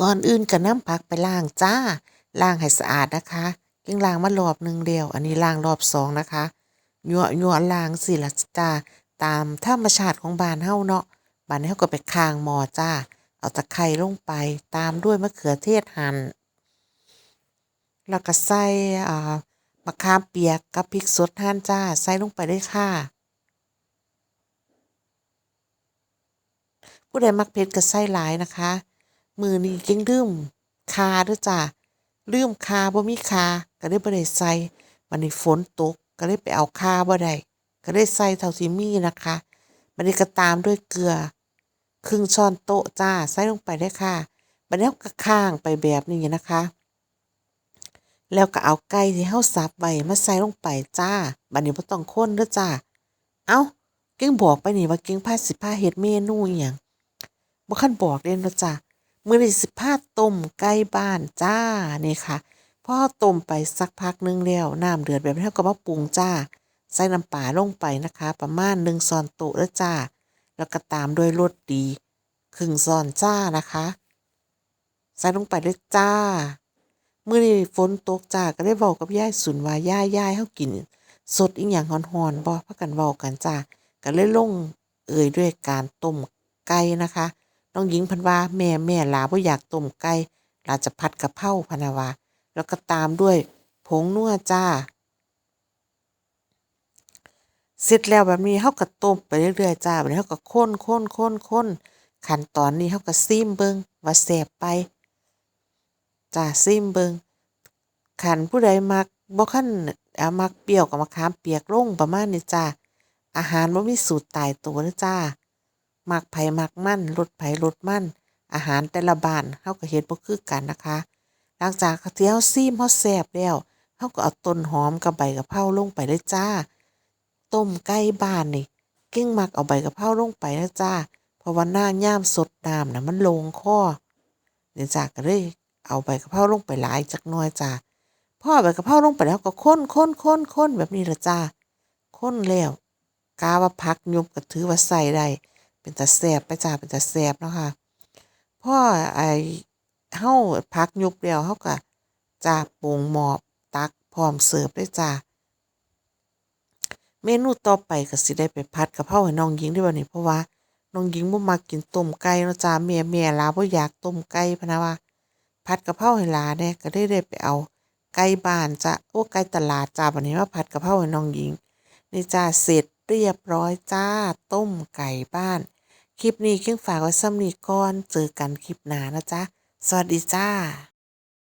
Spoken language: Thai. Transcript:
ก่อนอื่นก็น้ำผักไปล้างจ้าล้างให้สะอาดนะคะเพิ่งล้างมารอบหนึ่งแล้วอันนี้ล้างรอบสองนะคะยัวยัวล้างสิละจ้าตามธรรมชาติของบานเฮ้าเนาะบานนี้าก็ไปคางหมอจ้า เอาตะไคร้ลงไปตามด้วยมะเขือเทศหั่นแล้วก็ใส่มะขามเปียกกับพริกสดหั่นจ้า ใส่ลงไปเลยค่ะ ผู้ใดมักเผ็ดก็ใส่หลายนะคะ มือนี้เก่งลืมข่าด้อจ้าลืมข่าบ่มีข่าก็เลยบ่ได้ใส่บัดนี้ฝนตกก็เลยไปเอาข่าบ่ได้ก็เลยใส่เท่าที่มีนะคะบัดนี้ก็ตามด้วยเกลือ ครึ่งช้อนโต๊ะจ้าใส่ลงไปเลยค่ะบัดนี้เราก็ข้างไปแบบนี้นะคะ แล้วก็เอาไก่ที่เฮาสับไว้มาใส่ลงไปจ้าบัดนี้บ่ต้องคนเด้อจ้าเอ้าเก่งบอกไปนี่ว่าเก่งพาสิพาเฮ็ดเมนูอิหยังบ่คันบอกเด้เนาะจ้า มื้อนี้สิพาต้มไก่บ้านจ้านี่ค่ะพอต้มไปสักพักหนึงแล้วน้ำเดือดแบบนี้ก็มาปรุงจ้า ใส่น้ำปลาลงไปนะคะ ประมาณ1ช้อนโต๊ะเด้อจ้า แล้วก็ตามด้วยรสดีครึ่งช้อนจ้านะคะ ใส่ลงไปเลยจ้าเมื้อนี้ฝนตกจ้าก็เลยเว้ากับยายสุนว่ายายยายเฮากิน สดอิหยังร้อนๆบ่พากันเว้ากันจ้าก็เลยลงเอยด้วยการต้มไก่นะคะ น้องหญิงพิ่นวาแม่แม่ลาบ่อยากต้มไก่ลาจะผัดกะเพราพะนวาแล้วก็ตามด้วยผงนัวจ้าเสร็จแล้วแบบนี้เฮาก็ต้มไปเรื่อยๆจ้าบัดนี้เฮาก็คนๆๆๆขั้นตอนนี้เฮาก็ซิมเบิงว่าแซ่บไปจ้าซิมเบิงคันผู้ใดมักบ่คันอามักเปรี้ยวก็มะขามเปียกลงประมาณนี้จ้าอาหารบ่มีสูตรตายตัวเด้อจ้า มักไผ่มักมั่นรสไผ่รสมันอาหารแต่ละบ้านเฮาก็เฮ็ดบ่คือกันนะคะ หลังจากที่เฮาซิมเฮาแซ่บแล้วเฮาก็เอาต้นหอมกับใบกะเพราลงไปเลยจ้า ต้มไก่บ้านนี่เก่งมักเอาใบกะเพราลงไปนะจ้า เพราะว่าหน้าย่ามสดน้ำนะมันลงคอนี่จ้ากก็เลยเอาใบกะเพราลงไปหลายจักน่อยจ้าพอเอใบกะเพราลงไปแล้วก็ค้นๆๆๆแบบนี้ละจ้าค้นแล้วกาว่าผักยุบก็ถือว่าใส่ได้ เป็นตาแซ่บไปจ้าเป็นตาแซ่บเนาะค่ะพ่อไอ้เฮาผักยุบแล้วเฮาก็จ้าปรุงหม้อตักพร้อมเสิร์ฟเลยจ้าเมนูต่อไปก็สิได้ไปผัดกะเพราให้น้องหญิงเด้บัดนี้เพราะว่าน้องหญิงบ่มักกินต้มไก่เนาะจ้าแม่แม่ลาบ่อยากต้มไก่พะนะว่าผัดกะเพราให้ลาแหน่ก็เลยได้ไปเอาไก่บ้านจ้าโอ้ไก่ตลาดจ้าบัดนี้มาผัดกะเพราให้น้องหญิงนี่จ้าเสร็จ เรียบร้อยจ้า ต้มไก่บ้าน คลิปนี้เก่งฝากไว้ส่ำนี้ก่อน เจอกันคลิปหน้านะจ๊ะ สวัสดีจ้า